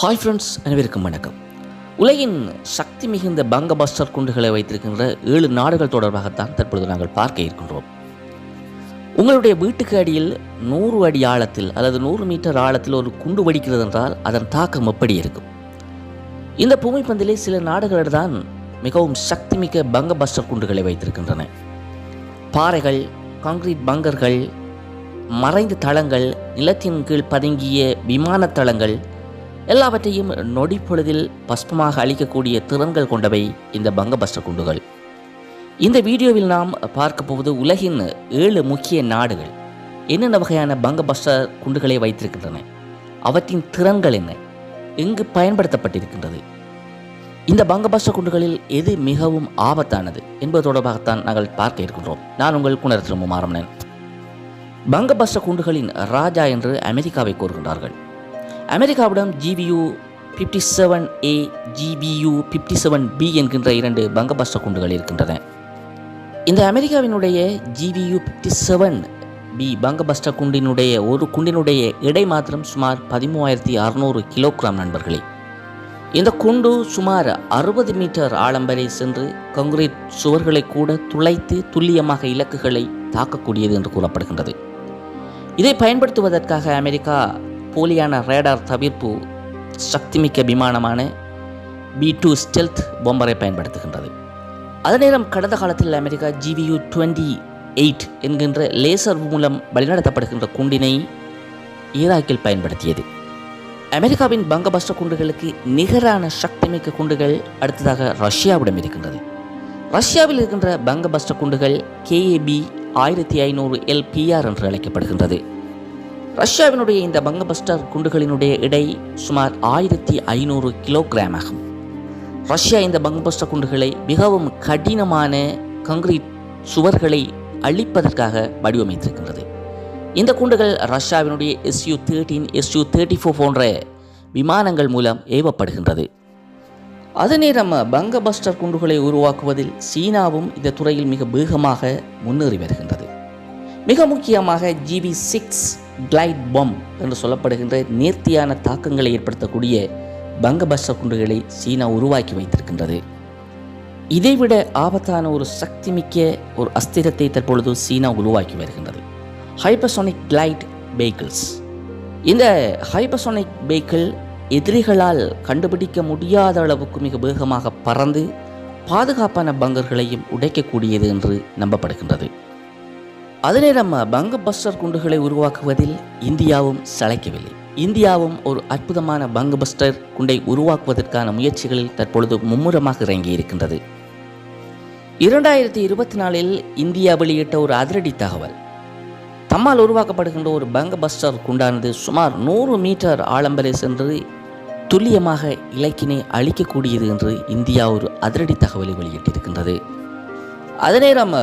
Hi friends அனைவருக்கும் வணக்கம். உலகின் சக்தி மிகுந்த பங்க பஸ்டர் குண்டுகளை வைத்திருக்கின்ற ஏழு நாடுகள் தொடர்பாகத்தான் தற்பொழுது நாங்கள் பார்க்க இருக்கின்றோம். உங்களுடைய வீட்டுக்கு அடியில் நூறு அடி ஆழத்தில் அல்லது நூறு மீட்டர் ஆழத்தில் ஒரு குண்டு வெடிக்கிறது என்றால் அதன் தாக்கம் எப்படி இருக்கும்? இந்த பூமிப்பந்திலே சில நாடுகளில்தான் மிகவும் சக்திமிக்க பங்க பஸ்டர் குண்டுகளை வைத்திருக்கின்றன. பாறைகள் கான்கிரீட் பங்கர்கள் மறைந்த தளங்கள் நிலத்தின் கீழ் பதுங்கிய விமான தளங்கள் எல்லாவற்றையும் நொடி பொழுதில் பஸ்பமாக அளிக்கக்கூடிய திறன்கள் கொண்டவை இந்த பங்கபஸ்ட குண்டுகள். இந்த வீடியோவில் நாம் பார்க்க போவது உலகின் ஏழு முக்கிய நாடுகள். என்னென்ன வகையான பங்கபஸ்ட குண்டுகளை வைத்திருக்கின்றன? அவற்றின் திறன்கள் என்ன? எங்கு பயன்படுத்தப்பட்டிருக்கின்றது? இந்த பங்கபஸ்ட குண்டுகளில் எது மிகவும் ஆபத்தானது என்பது தொடர்பாகத்தான் நாங்கள் பார்க்க இருக்கின்றோம். நான் உங்கள் குணர் திரும்புமாறமனன் பங்கபஸ்ட குண்டுகளின் ராஜா என்று அமெரிக்காவை கூறுகின்றார்கள். அமெரிக்காவிடம் GBU fifty seven A GBU fifty seven B என்கின்ற இரண்டு பங்கபஸ்ட குண்டுகள் இருக்கின்றன. இந்த அமெரிக்காவினுடைய GBU fifty seven B bunker buster குண்டினுடைய ஒரு குண்டினுடைய எடை மாத்திரம் சுமார் பதிமூவாயிரத்தி அறுநூறு கிலோகிராம் நண்பர்களே. இந்த குண்டு சுமார் அறுபது மீட்டர் ஆழம் வரை சென்று கங்கிரீட் சுவர்களை கூட துளைத்து துல்லியமாக இலக்குகளை தாக்கக்கூடியது என்று கூறப்படுகின்றது. இதை பயன்படுத்துவதற்காக அமெரிக்கா போலியான ரேடார் தவிர்ப்பு சக்திமிக்க விமானமான பி டூ ஸ்டெல்த் பொம்பரை பயன்படுத்துகின்றது. அதே நேரம் கடந்த காலத்தில் அமெரிக்கா ஜிவியு டுவெண்ட்டி எயிட் என்கின்ற லேசர் மூலம் வழிநடத்தப்படுகின்ற குண்டினை ஈராக்கில் பயன்படுத்தியது. அமெரிக்காவின் பங்கபஸ்ட குண்டுகளுக்கு நிகரான சக்திமிக்க குண்டுகள் அடுத்ததாக ரஷ்யாவிடம் இருக்கின்றது. ரஷ்யாவில் இருக்கின்ற பங்கபஸ்ட குண்டுகள் கேஏபி ஆயிரத்தி ஐநூறு எல்பிஆர் என்று அழைக்கப்படுகின்றது. ரஷ்யாவினுடைய இந்த பங்கபஸ்டர் குண்டுகளினுடைய எடை சுமார் ஆயிரத்தி ஐநூறு கிலோகிராம் ஆகும். ரஷ்யா இந்த பங்கபஸ்டர் குண்டுகளை மிகவும் கடினமான கங்கிரீட் சுவர்களை அழிப்பதற்காக வடிவமைத்திருக்கின்றது. இந்த குண்டுகள் ரஷ்யாவினுடைய SU thirteen SU thirty four போன்ற விமானங்கள் மூலம் ஏவப்படுகின்றது. அதே நேரம் பங்கபஸ்டர் குண்டுகளை உருவாக்குவதில் சீனாவும் இந்த துறையில் மிக வேகமாக முன்னேறி வருகின்றது. மிக முக்கியமாக ஜிபி சிக்ஸ் கிளைட் பம் என்று சொல்லப்படுகின்ற நேர்த்தியான தாக்கங்களை ஏற்படுத்தக்கூடிய பங்கபஸ்டர் குண்டுகளை சீனா உருவாக்கி வைத்திருக்கின்றது. இதைவிட ஆபத்தான ஒரு சக்தி மிக்க ஒரு அஸ்திரத்தை தற்பொழுது சீனா உருவாக்கி வருகின்றது. ஹைப்பர்சோனிக் கிளைட் வெஹிக்கிள்ஸ் இந்த ஹைப்பர்சோனிக் வெஹிக்கிள் எதிரிகளால் கண்டுபிடிக்க முடியாத அளவுக்கு மிக வேகமாக பறந்து பாதுகாப்பான பங்கர்களையும் உடைக்கக்கூடியது என்று நம்பப்படுகின்றது. அதிலே நம்ம பங்க பஸ்டர் குண்டுகளை உருவாக்குவதில் இந்தியாவும் சளைக்கவில்லை. இந்தியாவும் ஒரு அற்புதமான பங்க பஸ்டர் குண்டை உருவாக்குவதற்கான முயற்சிகளில் தற்பொழுது மும்முரமாக இறங்கி இருக்கின்றது இரண்டாயிரத்தி இருபத்தி நாலில் இந்தியா வெளியிட்ட ஒரு அதிரடி தகவல். தம்மால் உருவாக்கப்படுகின்ற ஒரு பங்க பஸ்டர் குண்டானது சுமார் நூறு மீட்டர் ஆழம் வரை சென்று துல்லியமாக இலக்கினை அழிக்கக்கூடியது என்று இந்தியா ஒரு அதிரடி தகவலை வெளியிட்டிருக்கின்றது. அதே நம்ம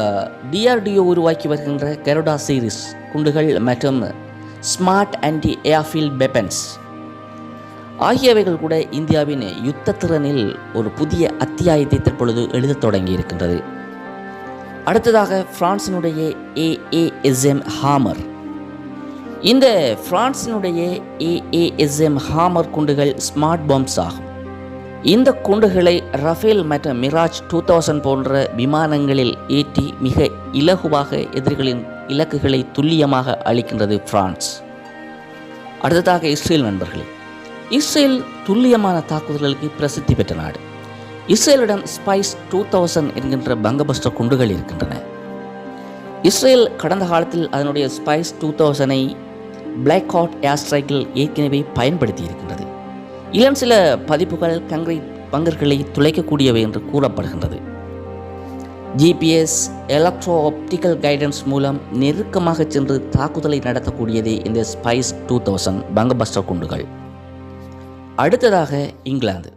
டிஆர்டிஓ உருவாக்கி வருகின்ற கெரோடா சீரிஸ் குண்டுகள் மற்றும் ஸ்மார்ட் ஆன்டி ஏர்ஃபீல்ட் வெப்பன்ஸ் ஆகியவைகள் கூட இந்தியாவின் யுத்த திறனில் ஒரு புதிய அத்தியாயத்தை தற்பொழுது எழுதத் தொடங்கி இருக்கின்றது. அடுத்ததாக பிரான்சினுடைய ஏஏஎஸ்எம் ஹாமர் இந்த பிரான்சினுடைய ஏஏஎஸ்எம் ஹாமர் குண்டுகள் ஸ்மார்ட் பாம்ஸ் ஆகும். இந்த குண்டுகளை ரஃபேல் மற்றும் மிராஜ் டூ தௌசண்ட் போன்ற விமானங்களில் ஏற்றி மிக இலகுவாக எதிரிகளின் இலக்குகளை துல்லியமாக அளிக்கின்றது பிரான்ஸ். அடுத்ததாக இஸ்ரேல் நண்பர்களே இஸ்ரேல் துல்லியமான தாக்குதல்களுக்கு பிரசித்தி பெற்ற நாடு. இஸ்ரேலிடம் ஸ்பைஸ் டூ தௌசண்ட் என்கின்ற பங்கபஸ்டர் குண்டுகள் இருக்கின்றன. இஸ்ரேல் கடந்த காலத்தில் அதனுடைய ஸ்பைஸ் டூ தௌசண்டை பிளாக் ஹாட் ஏர் ஸ்ட்ரைக்கில் ஏற்கனவே பயன்படுத்தி இருக்கின்றது. இளம் சில பதிப்புகள் கங்கிரீட் பங்கர்களை துளைக்கக்கூடியவை என்று கூறப்படுகின்றது. ஜிபிஎஸ் எலக்ட்ரோ ஆப்டிக்கல் கைடன்ஸ் மூலம் நெருக்கமாக சென்று தாக்குதலை நடத்தக்கூடியதே இந்த ஸ்பைஸ் டூ தௌசண்ட் பங்கபஸ்டர் குண்டுகள். அடுத்ததாக இங்கிலாந்து.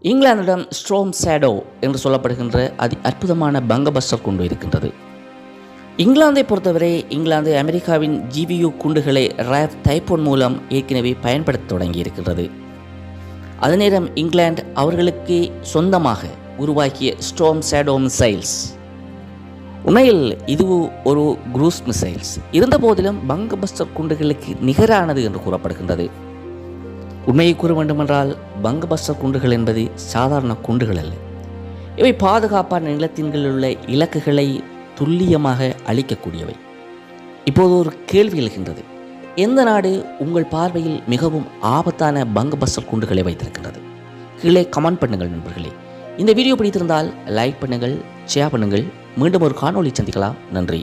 இங்கிலாந்திடம் ஸ்ட்ரோம் சேடோ என்று சொல்லப்படுகின்ற அதி அற்புதமான பங்கபஸ்டர் குண்டு இருக்கின்றது. இங்கிலாந்தை பொறுத்தவரை இங்கிலாந்து அமெரிக்காவின் ஜிபியு குண்டுகளை ரேப் தைப்போன் மூலம் ஏற்கனவே பயன்படுத்த தொடங்கி இருக்கின்றது அதே நேரம் இங்கிலாந்து அவர்களுக்கு சொந்தமாக உருவாக்கிய ஸ்டோம் சேடோ மிசைல்ஸ் உண்மையில் இது ஒரு குரூஸ் மிசைல்ஸ் இருந்தபோதிலும் பங்கபஸ்டர் குண்டுகளுக்கு நிகரானது என்று கூறப்படுகின்றது. உண்மையை கூற வேண்டுமென்றால் பங்கபஸ்டர் குண்டுகள் என்பது சாதாரண குண்டுகள் அல்ல. இவை பாதுகாப்பான நிலத்தின் உள்ள இலக்குகளை துல்லியமாக அழிக்கக்கூடியவை. இப்போது ஒரு கேள்வி எழுகின்றது. எந்த நாடு உங்கள் பார்வையில் மிகவும் ஆபத்தான பங்கபஸ்டர் குண்டுகளை வைத்திருக்கின்றது. கீழே கமெண்ட் பண்ணுங்கள் நண்பர்களே. இந்த வீடியோ பிடித்திருந்தால் லைக் பண்ணுங்கள் ஷேர் பண்ணுங்கள். மீண்டும் ஒரு காணொளி சந்திக்கலாம். நன்றி.